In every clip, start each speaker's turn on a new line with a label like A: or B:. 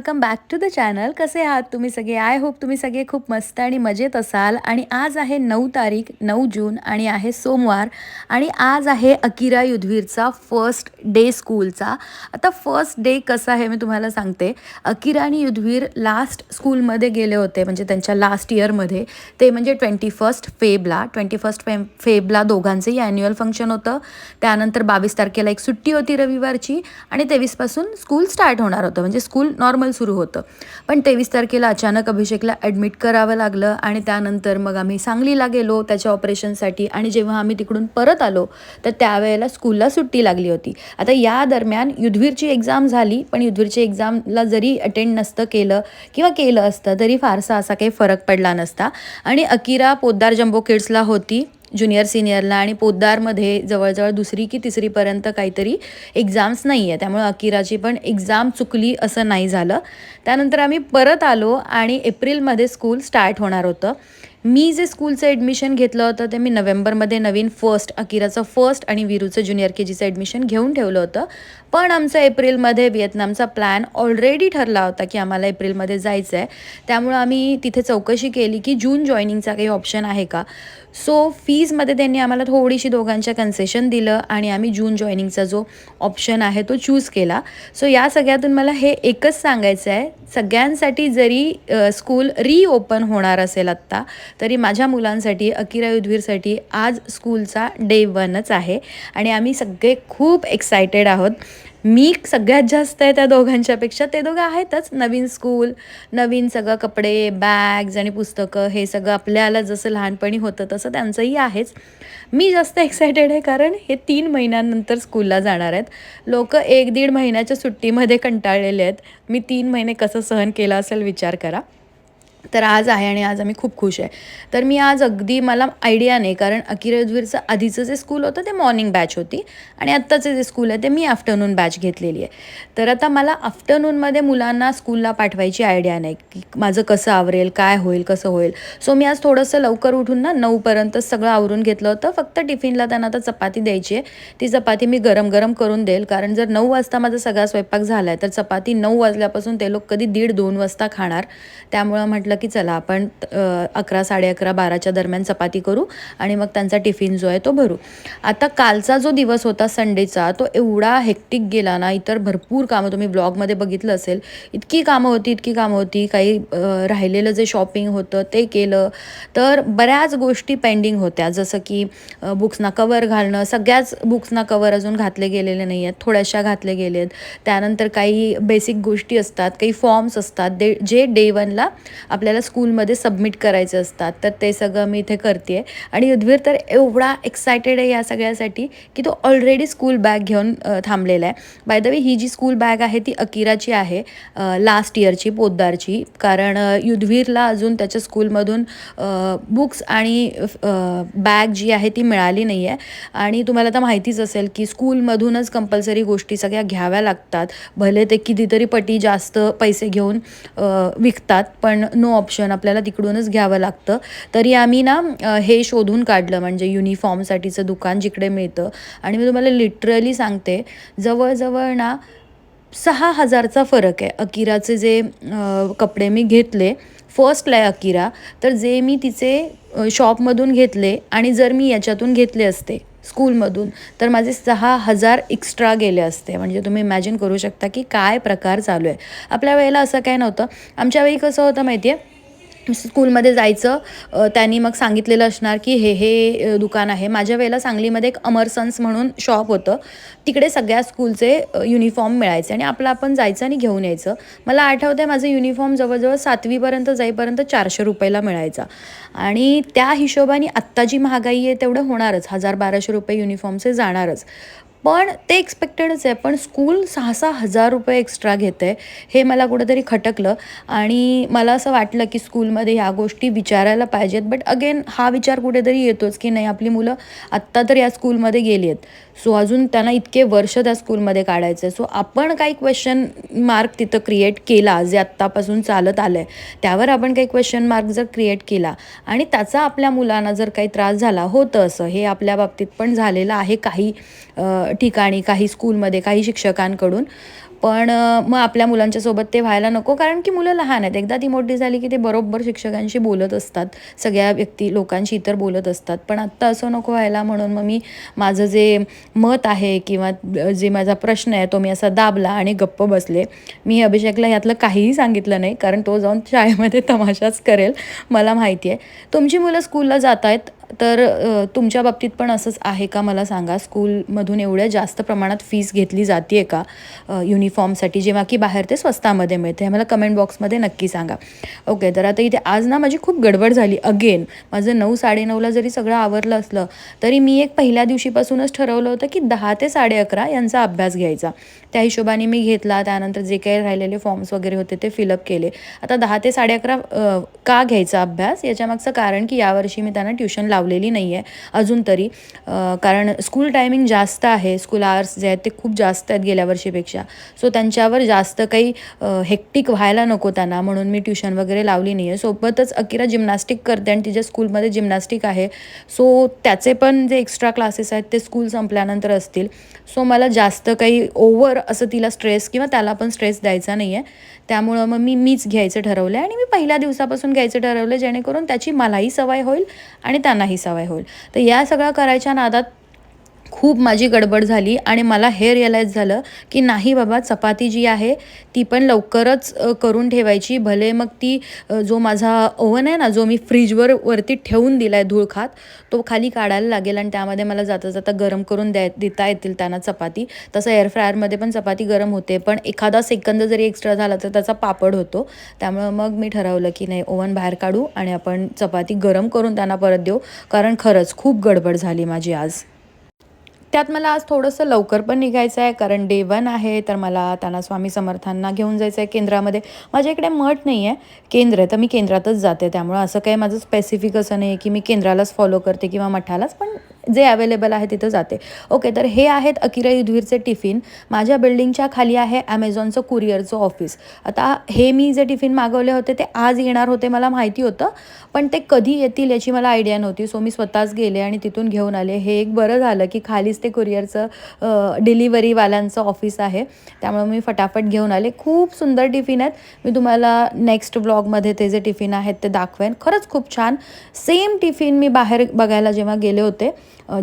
A: Welcome back to the channel कसे आहात तुम्ही सगळे? आय होप तुम्ही सगळे खूप मस्त आणि मजेत असाल. आणि आज आहे नऊ तारीख नऊ जून आणि आहे सोमवार. आणि आज आहे अकिरा युधवीरचा फर्स्ट डे स्कूलचा आता फर्स्ट डे कसा आहे मी तुम्हाला सांगते. अकिरा आणि युधवीर लास्ट स्कूलमध्ये गेले होते म्हणजे त्यांच्या लास्ट इयरमध्ये ते म्हणजे ट्वेंटी फर्स्ट फेबला. ट्वेंटी फर्स्ट फे फेबला दोघांचंही ॲन्युअल फंक्शन होतं. त्यानंतर बावीस तारखेला एक सुट्टी होती रविवारची. आणि तेवीसपासून स्कूल स्टार्ट होणार होतं. म्हणजे स्कूल नॉर्मल सुरू होतं. पण तेवीस तारखेला अचानक अभिषेकला ॲडमिट करावं लागलं आणि त्यानंतर मग आम्ही सांगलीला गेलो त्याच्या ऑपरेशनसाठी आणि जेव्हा आम्ही तिकडून परत आलो तर त्यावेळेला स्कूलला सुट्टी लागली होती. आता या दरम्यान युद्धवीरची एक्झाम झाली पण युद्धवीरची एक्झामला जरी अटेंड नसतं केलं किंवा केलं असतं तरी फारसा असा काही फरक पडला नसता. आणि अकिरा पोद्दार जम्बो किड्सला होती. ज्युनियर सिनियरला आणि पोद्दारमध्ये जवळजवळ दुसरी की तिसरीपर्यंत काहीतरी एक्झाम्स नाही आहे त्यामुळे अकिराची पण एक्झाम चुकली असं नाही झालं. त्यानंतर आम्ही परत आलो आणि एप्रिलमध्ये स्कूल स्टार्ट होणार होतं. मी जे स्कूलचं ॲडमिशन घेतलं होतं ते मी नोव्हेंबरमध्ये नवीन फर्स्ट अकिराचं फर्स्ट आणि विरूचं ज्युनियर के जीचं ॲडमिशन घेऊन ठेवलं होतं. पण आमचं एप्रिलमध्ये व्हिएतनामचा प्लॅन ऑलरेडी ठरला होता की आम्हाला एप्रिलमध्ये जायचं आहे त्यामुळं आम्ही तिथे चौकशी केली की जून जॉईनिंगचा काही ऑप्शन आहे का? सो फीजमध्ये त्यांनी आम्हाला थोडीशी दोघांच्या कन्सेशन दिलं आणि आम्ही जून जॉईनिंगचा जो ऑप्शन आहे तो चूज केला. सो या सगळ्यातून मला हे एकच सांगायचं आहे सगळ्यांसाठी जरी स्कूल रिओपन होणार असेल आत्ता तरी माझ्या मुलांसाठी अकिरा युद्धवीरसाठी आज स्कूलचा डे वनच आहे. आणि आम्ही सगळे खूप एक्सायटेड आहोत. मी सगळ्यात जास्त आहे त्या दोघांच्यापेक्षा ते दोघं आहेतच. नवीन स्कूल नवीन सगळं कपडे बॅग्स आणि पुस्तकं हे सगळं आपल्याला जसं लहानपणी होतं तसं त्यांचंही आहेच. मी जास्त एक्सायटेड आहे कारण हे तीन महिन्यानंतर स्कूलला जाणार आहेत. लोक एक दीड महिन्याच्या सुट्टीमध्ये कंटाळलेले आहेत. मी तीन महिने कसं सहन केलं असेल विचार करा. तर आज आहे आणि आज आम्ही खूप खुश आहे. तर मी आज अगदी मला आयडिया नाही कारण अकिरद्वीरचं आधीचं जे स्कूल होतं ते मॉर्निंग बॅच होती आणि आत्ताचं जे स्कूल आहे ते मी आफ्टरनून बॅच घेतलेली आहे. तर आता मला आफ्टरनूनमध्ये मुलांना स्कूलला पाठवायची आयडिया नाही की माझं कसं आवरेल काय होईल कसं होईल. सो मी आज थोडंसं लवकर उठून ना नऊपर्यंत सगळं आवरून घेतलं होतं. फक्त टिफिनला त्यांना आता चपाती द्यायची आहे. ती चपाती मी गरम गरम करून देईल कारण जर नऊ वाजता माझा सगळा स्वयंपाक झाला आहे तर चपाती नऊ वाजल्यापासून ते लोक कधी दीड दोन वाजता खाणार. त्यामुळं म्हटलं की चला आपण अकरा साडे अकरा बाराच्या दरम्यान चपाती करू आणि मग त्यांचा टिफिन जो आहे तो भरू. आता कालचा जो दिवस होता संडेचा तो एवढा हेक्टिक गेला ना इतर भरपूर कामं तुम्ही ब्लॉगमध्ये बघितलं असेल इतकी कामं होती इतकी कामं होती काही राहिलेलं जे शॉपिंग होतं ते केलं. तर बऱ्याच गोष्टी पेंडिंग होत्या जसं की बुक्सना कवर घालणं सगळ्याच बुक्सना कवर अजून घातले गेलेले नाही आहेत थोड्याशा घातले गेले आहेत त्यानंतर काही बेसिक गोष्टी असतात काही फॉर्म्स असतात दे जे डे वनला आपल्याला स्कूलमध्ये सबमिट करायचे असतात. तर ते सगळं मी इथे करते आहे आणि युद्धवीर तर एवढा एक्सायटेड आहे या सगळ्यासाठी की तो ऑलरेडी स्कूल बॅग घेऊन थांबलेला आहे. बाय द वे ही जी स्कूल बॅग आहे ती अकिराची आहे लास्ट इयरची पोद्दारची कारण युद्धवीरला अजून त्याच्या स्कूलमधून बुक्स आणि बॅग जी आहे ती मिळाली नाही आहे आणि तुम्हाला तर माहितीच असेल की स्कूलमधूनच कंपल्सरी गोष्टी सगळ्या घ्याव्या लागतात. भले ते कितीतरी पटी जास्त पैसे घेऊन विकतात पण नो ऑप्शन आपल्याला तिकडूनच घ्यावं लागतं. तरी आम्ही ना हे शोधून काढलं म्हणजे युनिफॉर्मसाठीचं दुकान जिकडे मिळतं. आणि मी तुम्हाला लिटरली सांगते जवळजवळ ना सहा हजारचा फरक आहे. अकिराचे जे कपडे मी घेतले फर्स्टला आहे अकिरा. तर जे मी तिचे शॉपमधून घेतले आणि जर मी याच्यातून घेतले असते स्कूलमधून तर माझे सहा हजार एक्स्ट्रा गेले असते. म्हणजे तुम्ही इमॅजिन करू शकता की काय प्रकार चालू आहे. आपल्या वेळेला असं काय नव्हतं. आमच्या वेळी कसं होतं माहिती आहे स्कूलमध्ये जायचं त्यांनी मग सांगितलेलं असणार की हे हे दुकान आहे. माझ्या वेळेला सांगलीमध्ये एक अमरसन्स म्हणून शॉप होतं. तिकडे सगळ्या स्कूलचे युनिफॉर्म मिळायचे आणि आपलं आपण जायचं आणि घेऊन यायचं. मला आठवतं आहे माझं युनिफॉर्म जवळजवळ सातवीपर्यंत जाईपर्यंत चारशे रुपयाला मिळायचा. आणि त्या हिशोबाने आत्ता जी महागाई आहे तेवढं होणारच. हजार बाराशे रुपये युनिफॉर्मचे जाणारच. पण ते एक्सपेक्टेडच आहे. पण स्कूल सहा सहा हजार रुपये एक्स्ट्रा घेतं. आहे हे मला कुठंतरी खटकलं. आणि मला असं वाटलं की स्कूलमध्ये ह्या गोष्टी विचारायला पाहिजेत. बट अगेन हा विचार कुठेतरी येतोच की नाही आपली मुलं आत्ता तर या स्कूलमध्ये गेली आहेत. सो अजून त्यांना इतके वर्ष त्या स्कूलमध्ये काढायचं. आहे सो आपण काही क्वेश्चन मार्क तिथं क्रिएट केला जे आत्तापासून चालत आलं आहे त्यावर आपण काही क्वेश्चन मार्क जर क्रिएट केला आणि त्याचा आपल्या मुलांना जर काही त्रास झाला होतं असं हे आपल्या बाबतीत पण झालेलं आहे काही ठिकाणी काही स्कूलमध्ये काही शिक्षकांकडून. पण मग आपल्या मुलांच्या सोबत ते व्हायला नको कारण की मुलं लहान आहेत. एकदा ती मोठी झाली की ते बरोबर शिक्षकांशी बोलत असतात. सगळ्या व्यक्ती लोकांशी इतर बोलत असतात. पण आत्ता असं नको व्हायला म्हणून मग मी माझं जे मत आहे किंवा जे माझा प्रश्न आहे तो मी असा दाबला आणि गप्प बसले. मी अभिषेकला यातलं काहीही सांगितलं नाही कारण तो जाऊन शाळेमध्ये तमाशाच करेल मला माहिती आहे. तुमची मुलं स्कूलला जात आहेत तर तुमच्या बाबतीत पण असंच आहे का? मला सांगा स्कूलमधून एवढ्या जास्त प्रमाणात फीस घेतली जाते आहे का युनिफॉर्मसाठी जेव्हा की बाहेर ते स्वस्तामध्ये मिळते हे मला कमेंट बॉक्समध्ये नक्की सांगा. ओके तर आता इथे आज ना माझी खूप गडबड झाली. अगेन माझं नऊ साडेनऊला जरी सगळं आवरलं असलं तरी मी एक पहिल्या दिवशीपासूनच ठरवलं होतं की दहा ते साडे अकरा यांचा अभ्यास घ्यायचा. त्या हिशोबाने मी घेतला. त्यानंतर जे काही राहिलेले फॉर्म्स वगैरे होते ते फिलअप केले. आता दहा ते साडे अकरा का घ्यायचा अभ्यास? याच्यामागचं कारण की यावर्षी मी त्यांना ट्युशन लावलेली नाही आहे अजून तरी कारण स्कूल टायमिंग जास्त आहे. स्कूल आवर्स जे आहेत ते खूप जास्त आहेत गेल्या वर्षीपेक्षा. सो त्यांच्यावर जास्त काही हेक्टिक व्हायला नको त्यांना. म्हणून मी ट्युशन वगैरे लावली नाही आहे सोबतच अकिरा जिम्नॅस्टिक करते आणि तिच्या स्कूलमध्ये जिम्नॅस्टिक आहे. सो त्याचे पण जे एक्स्ट्रा क्लासेस आहेत ते स्कूल संपल्यानंतर असतील. सो मला जास्त काही ओव्हर असं तिला स्ट्रेस किंवा त्याला पण स्ट्रेस द्यायचा नाही आहे त्यामुळं मग मी मीच घ्यायचं ठरवलं आहे आणि मी पहिल्या दिवसापासून घ्यायचं ठरवलं जेणेकरून त्याची मलाही सवय होईल आणि त्यांनाही सवय होईल. तर या सगळ्या करायच्या नादात खूप माझी गडबड झाली आणि मला हे रिअलाईज झालं की नाही बाबा चपाती जी आहे ती पण लवकरच करून ठेवायची. भले मग ती जो माझा ओव्हन आहे ना जो मी फ्रीजवर वरती ठेवून दिला आहे धूळ खात तो खाली काढायला लागेल आणि त्यामध्ये मला जाता जाता गरम करून द्या देता येतील त्यांना चपाती. तसं एअर फ्रायरमध्ये पण चपाती गरम होते पण एखादा सेकंद जरी एक्स्ट्रा झाला तर त्याचा पापड होतो. त्यामुळं मग मी ठरवलं की नाही ओव्हन बाहेर काढू आणि आपण चपाती गरम करून त्यांना परत देऊ. कारण खरंच खूप गडबड झाली माझी आज. त्यात मला आज थोडंसं लवकर पण निघायचं आहे कारण डे वन आहे तर मला त्यांना स्वामी समर्थांना घेऊन जायचं आहे केंद्रामध्ये. माझ्या इकडे मठ नाही आहे केंद्र आहे तर मी केंद्रातच जाते. त्यामुळं असं काही माझं स्पेसिफिक असं नाही आहे की मी केंद्रालाच फॉलो करते किंवा मठालाच पण जे अवेलेबल आहे तिथं जाते. ओके तर हे आहेत अकिरा युधवीरचे टिफिन माझ्या बिल्डिंगच्या खाली आहे ॲमेझॉनचं कुरिअरचं ऑफिस आता हे मी जे टिफिन मागवले होते ते आज येणार होते मला माहिती होतं पण ते कधी येतील याची मला आयडिया नव्हती. सो मी स्वतःच गेले आणि तिथून घेऊन आले. हे एक बरं झालं की खालीच ते कुरिअरचं डिलिव्हरीवाल्यांचं ऑफिस आहे. त्यामुळे मी फटाफट घेऊन आले. खूप सुंदर टिफिन आहेत. मी तुम्हाला नेक्स्ट ब्लॉगमध्ये ते जे टिफिन आहेत ते दाखवेन. खरंच खूप छान. सेम टिफिन मी बाहेर बघायला जेव्हा गेले होते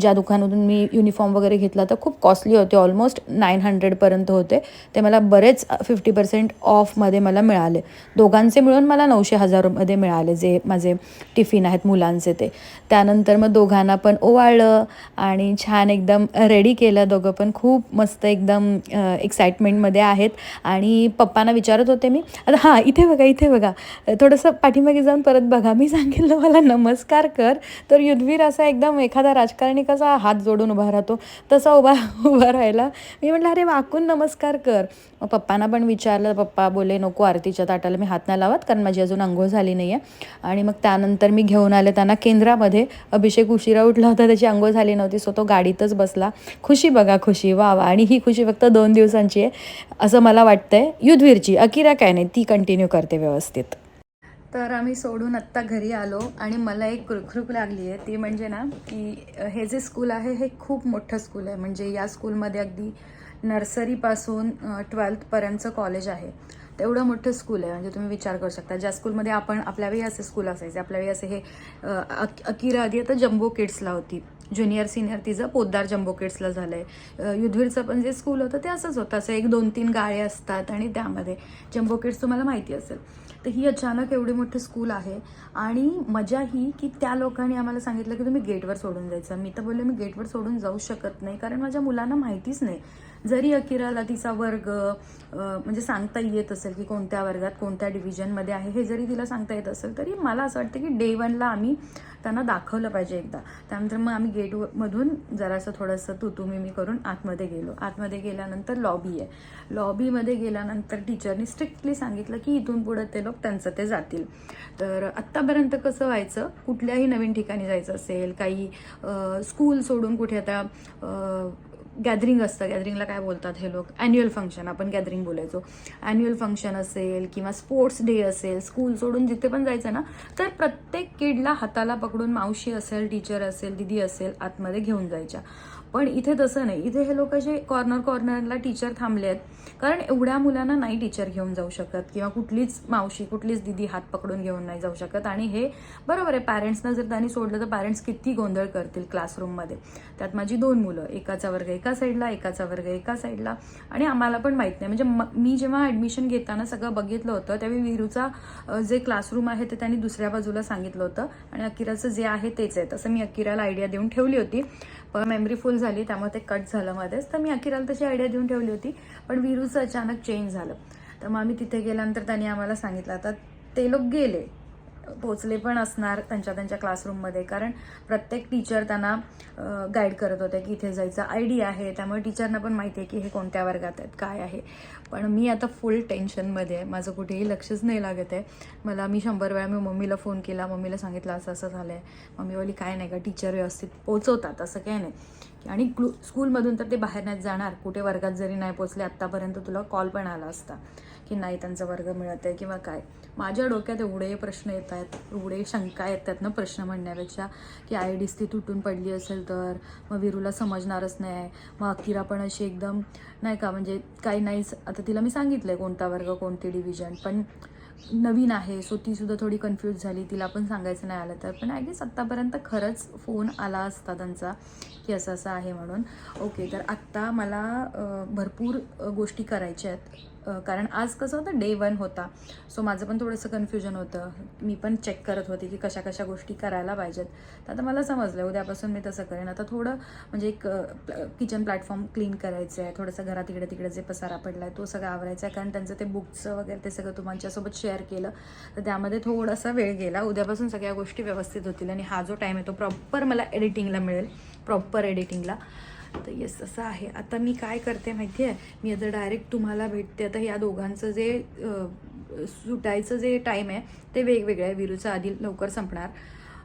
A: ज्या दुकानातून मी युनिफॉर्म वगैरे घेतला तर खूप कॉस्टली होते. ऑलमोस्ट नाईन हंड्रेडपर्यंत होते. ते मला बरेच फिफ्टी पर्सेंट ऑफमध्ये मला मिळाले. दोघांचे मिळून मला नऊशे हजारमध्ये मिळाले जे माझे टिफिन आहेत मुलांचे ते. त्यानंतर मग दोघांना पण ओवाळलं आणि छान एकदम रेडी केलं दोघं पण. खूप मस्त एकदम एक्साइटमेंटमध्ये आहेत. आणि पप्पांना विचारत होते मी आता हां इथे बघा इथे बघा. थोडंसं पाठीमागे जाऊन परत बघा. मी सांगितलं मला नमस्कार कर. तर युद्धवीर असा एकदम एखादा राजकारणी कसा हात जोडून उभा राहतो तसा उभा उभा राहिला. मी म्हटलं अरे वाकून नमस्कार कर. मग पप्पांना पण विचारलं पप्पा बोले नको आरतीच्या ताटाला मी हात नाही लावत कारण माझी अजून आंघोळ झाली नाही आहे आणि मग त्यानंतर मी घेऊन आले त्यांना केंद्रामध्ये. अभिषेक उशिरा उठला होता त्याची आंघोळ झाली नव्हती सो तो गाडीतच बसला. खुशी बघा खुशी वा वा. आणि ही खुशी फक्त दोन दिवसांची आहे असं मला वाटतंय. युद्धवीरची अकिरा काय नाही ती कंटिन्यू करते व्यवस्थित. तर आम्ही सोडून आत्ता घरी आलो आणि मला एक खुरखुरूक लागली आहे. ती म्हणजे ना की हे जे स्कूल आहे हे खूप मोठं स्कूल आहे. म्हणजे या स्कूलमध्ये अगदी नर्सरीपासून ट्वेल्थपर्यंतचं कॉलेज आहे. तेवढं मोठं स्कूल आहे. म्हणजे तुम्ही विचार करू शकता. ज्या स्कूलमध्ये आपण आपल्यावेळी असे स्कूल असायचे. आपल्यावेळी असे हे अक- अकिरा आधी आता जम्बो किड्सला होती. ज्युनियर सिनियर तिचं पोद्दार जम्बो किड्सला झालं आहे युधवीरचं पण जे स्कूल होतं ते असंच होतं. असं एक दोन तीन गाळे असतात आणि त्यामध्ये जम्बो किड्स तुम्हाला माहिती असेल. तर ही अचानक एवढी मोठी स्कूल आहे आणि मजा ही की त्या लोकांनी आम्हाला सांगितलं की तुम्ही गेटवर सोडून जायचं. मी तर बोलले मी गेटवर सोडून जाऊ शकत नाही कारण माझ्या मुलांना माहितीच नाही. जरी अकिराला तिचा वर्ग म्हणजे सांगता येत असेल की कोणत्या वर्गात कोणत्या डिव्हिजनमध्ये आहे हे जरी तिला सांगता येत असेल तरी मला असं वाटतं की डे वनला आम्ही त्यांना दाखवलं पाहिजे एकदा. त्यानंतर मग आम्ही गेटमधून जरासं थोडंसं तू तुम्ही मी करून आतमध्ये गेलो. आतमध्ये गेल्यानंतर लॉबी आहे. लॉबीमध्ये गेल्यानंतर टीचरनी स्ट्रिक्टली सांगितलं की इथून पुढं ते लोक त्यांचं ते जातील. तर आत्तापर्यंत कसं व्हायचं? कुठल्याही नवीन ठिकाणी जायचं असेल काही स्कूल सोडून कुठे आता गॅदरिंग असतं. गॅदरिंगला काय बोलतात हे लोक? ॲन्युअल फंक्शन आपण गॅदरिंग बोलायचो. ॲन्युअल फंक्शन असेल किंवा स्पोर्ट्स डे असेल स्कूल सोडून जिथे पण जायचं ना तर प्रत्येक किडला हाताला पकडून मावशी असेल टीचर असेल दिदी असेल आतमध्ये घेऊन जायच्या. पण इथे तसं नाही. इथे हे लोक असे कॉर्नर कॉर्नरला टीचर थांबले आहेत. कारण एवढ्या मुलांना नाही टीचर घेऊन जाऊ शकत किंवा कुठलीच मावशी कुठलीच दिदी हात पकडून घेऊन नाही जाऊ शकत. आणि हे बरोबर आहे पॅरेंट्सना जर त्यांनी सोडलं तर पॅरेंट्स किती गोंधळ करतील क्लासरूममध्ये त्यात माझी दोन मुलं एकाचा वर्ग एका साईडला एकाचा वर्ग एका साईडला आणि आम्हाला पण माहीत नाही. म्हणजे मी जेव्हा ॲडमिशन घेताना सगळं बघितलं होतं त्यावेळी विरूचा जे क्लासरूम आहे ते त्यांनी दुसऱ्या बाजूला सांगितलं होतं. आणि अकिराचं जे आहे तेच आहे. तसं मी अकिराला आयडिया देऊन ठेवली होती. पण मेमरी फुल झाली त्यामुळे ते कट झालं मध्येच. तर मी अखिराला तशी आयडिया देऊन ठेवली होती पण विरूचं अचानक चेंज झालं. तर मग आम्ही तिथे गेल्यानंतर त्यांनी आम्हाला सांगितलं आता ते लोक गेले. पोचले पण असणार त्यांच्या त्यांच्या क्लासरूममध्ये कारण प्रत्येक टीचर त्यांना गाईड करत होते की इथे जायचं आयडिया आहे. त्यामुळे टीचरना पण माहिती आहे की हे कोणत्या वर्गात आहेत काय आहे. पण मी आता फुल टेन्शनमध्ये आहे. माझं कुठेही लक्षच नाही लागत आहे. मला मी शंभर वेळा मी मम्मीला फोन केला. मम्मीला सांगितलं असं असं झालं आहे मम्मी बोली काय नाही का टीचर व्यवस्थित पोचवतात असं काय नाही. आणि क्लू स्कूलमधून तर ते बाहेर नाही जाणार. कुठे वर्गात जरी नाही पोचले आत्तापर्यंत तुला कॉल पण आला असता. की नाही त्यांचा वर्ग मिळत आहे किंवा काय. माझ्या डोक्यात एवढे प्रश्न येत आहेत एवढे शंका येतात ना प्रश्न म्हणण्यापेक्षा की आय डीस ती तुटून पडली असेल तर मग विरूला समजणारच नाही. आहे मग अकिरा पण अशी एकदम नाही का म्हणजे काही नाहीच आता तिला मी सांगितलं आहे कोणता वर्ग कोणती डिव्हिजन पण नवीन आहे सो तीसुद्धा थोडी कन्फ्यूज झाली तिला पण सांगायचं नाही आलं तर. पण आय गेस आत्तापर्यंत खरंच फोन आला असता त्यांचा की असं असं आहे म्हणून. ओके तर आत्ता मला भरपूर गोष्टी करायच्या आहेत. कारण आज कसं होतं डे वन होता. सो माझं पण थोडंसं कन्फ्युजन होतं. मी पण चेक करत होते की कशा कशा गोष्टी करायला पाहिजेत. तर आता मला समजलं उद्यापासून मी तसं करेन. आता थोडं म्हणजे एक किचन प्लॅटफॉर्म क्लीन करायचं आहे. थोडंसं घरात इकडे तिकडे जे पसारा पडला आहे तो सगळं आवरायचा आहे. कारण त्यांचं ते बुक्सचं वगैरे ते सगळं तुमच्यासोबत शेअर केलं. तर त्यामध्ये थोडासा वेळ गेला. उद्यापासून सगळ्या गोष्टी व्यवस्थित होतील आणि हा जो टाईम आहे तो प्रॉपर मला एडिटिंगला मिळेल. प्रॉपर एडिटिंगला तर येस असं आहे. आता मी काय करते माहिती आहे मी आता डायरेक्ट तुम्हाला भेटते. आता या दोघांचं जे सुटायचं जे टाईम आहे ते वेगवेगळं आहे विरूचं आधी लवकर संपणार.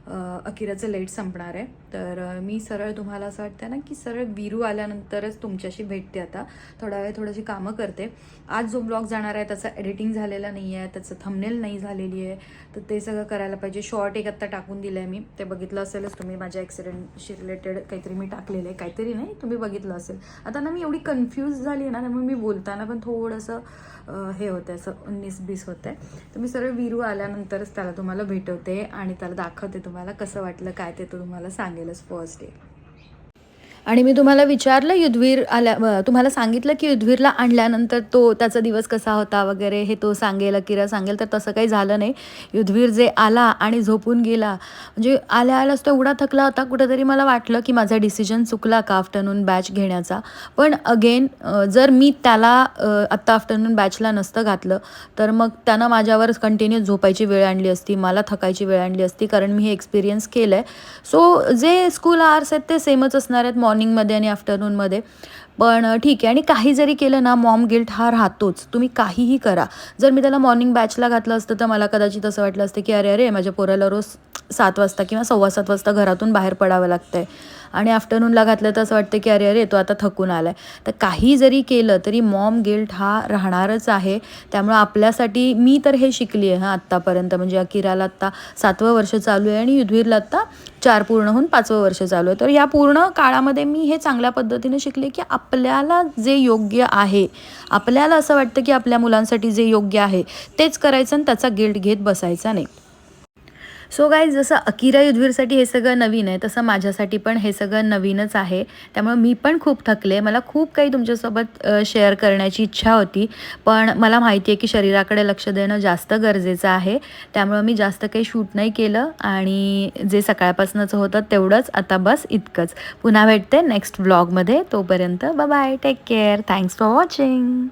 A: अकिराचं लेट संपणार आहे. तर मी सरळ तुम्हाला असं वाटतं ना की सरळ विरू आल्यानंतरच तुमच्याशी भेटते आता. थोडा वेळ थोडीशी कामं करते. आज जो ब्लॉग जाणार आहे त्याचं एडिटिंग झालेलं नाही आहे त्याचं थंबनेल नाही झालेली आहे. तर ते सगळं करायला पाहिजे. शॉर्ट एक आत्ता टाकून दिलं आहे मी. ते बघितलं असेलच तुम्ही माझ्या ॲक्सिडेंटशी रिलेटेड काहीतरी मी टाकलेलं आहे. काहीतरी नाही तुम्ही बघितलं असेल. आता ना मी एवढी कन्फ्यूज झाली आहे ना त्यामुळे मी बोलताना पण थोडंसं हे होतं असं उन्नीस बीस होतं आहे तर मी सरळ विरू आल्यानंतरच त्याला तुम्हाला भेटवते आणि त्याला दाखवते तुम्हाला. कसं वाटलं? काय ते तर तुम्हाला सांगेलच फर्स्ट डे आणि मी तुम्हाला विचारलं युद्धवीर आल्या तुम्हाला सांगितलं की युद्धवीरला आणल्यानंतर तो त्याचा दिवस कसा होता वगैरे हे तो सांगेल किरा सांगेल तर तसं काही झालं नाही. युद्धवीर जे आला आणि झोपून गेला म्हणजे आल्या आल्याच तो एवढा थकला होता कुठेतरी मला वाटलं की माझा डिसिजन चुकला का आफ्टरनून बॅच घेण्याचा. पण अगेन जर मी त्याला आत्ता आफ्टरनून बॅचला नसतं घातलं तर मग त्यानं माझ्यावर कंटिन्यू झोपायची वेळ आणली असती मला थकायची वेळ आणली असती कारण मी हे एक्सपिरियन्स केलं आहे सो जे स्कूल आर्स आहेत ते सेमच असणार आहेत मॉर्निंगमध्ये आणि आफ्टरनूनमध्ये पण ठीक आहे. आणि काही जरी केलं ना मॉम गिल्ट हा राहतोच. तुम्ही काहीही करा. जर मी त्याला मॉर्निंग बॅचला घातलं असतं तर मला कदाचित असं वाटलं असतं की अरे अरे माझ्या पोराला रोज सात वाजता किंवा सव्वा सात वाजता घरातून बाहेर पडावं लागतं आहे आणि आफ्टरनूनला घातलं तर असं वाटतं की अरे अरे तो आता थकून आला आहे तर काही जरी केलं तरी मॉम गिल्ट हा राहणारच आहे. त्यामुळं आपल्यासाठी मी तर हे शिकली आहे हां आत्तापर्यंत. म्हणजे अकिराला आत्ता सातवं वर्ष चालू आहे आणि युधवीरला आत्ता चार पूर्ण होऊन पाचवं वर्ष चालू आहे. तर या पूर्ण काळामध्ये मी हे चांगल्या पद्धतीने शिकले की आपल्याला जे योग्य आहे आपल्याला असं वाटतं की आपल्या मुलांसाठी जे योग्य आहे तेच करायचं आणि त्याचा गिल्ट घेत बसायचा नाही. सो गाईज जसं अकिरा युद्धवीरसाठी हे सगळं नवीन आहे तसं माझ्यासाठी पण हे सगळं नवीनच आहे. त्यामुळे मी पण खूप थकले. मला खूप काही तुमच्यासोबत शेअर करण्याची इच्छा होती. पण मला माहिती आहे की शरीराकडे लक्ष देणं जास्त गरजेचं आहे. त्यामुळं मी जास्त काही शूट नाही केलं आणि जे सकाळपासूनच होतं तेवढंच आता बस इतकंच. पुन्हा भेटते नेक्स्ट व्लॉगमध्ये तोपर्यंत bye take care thanks for watching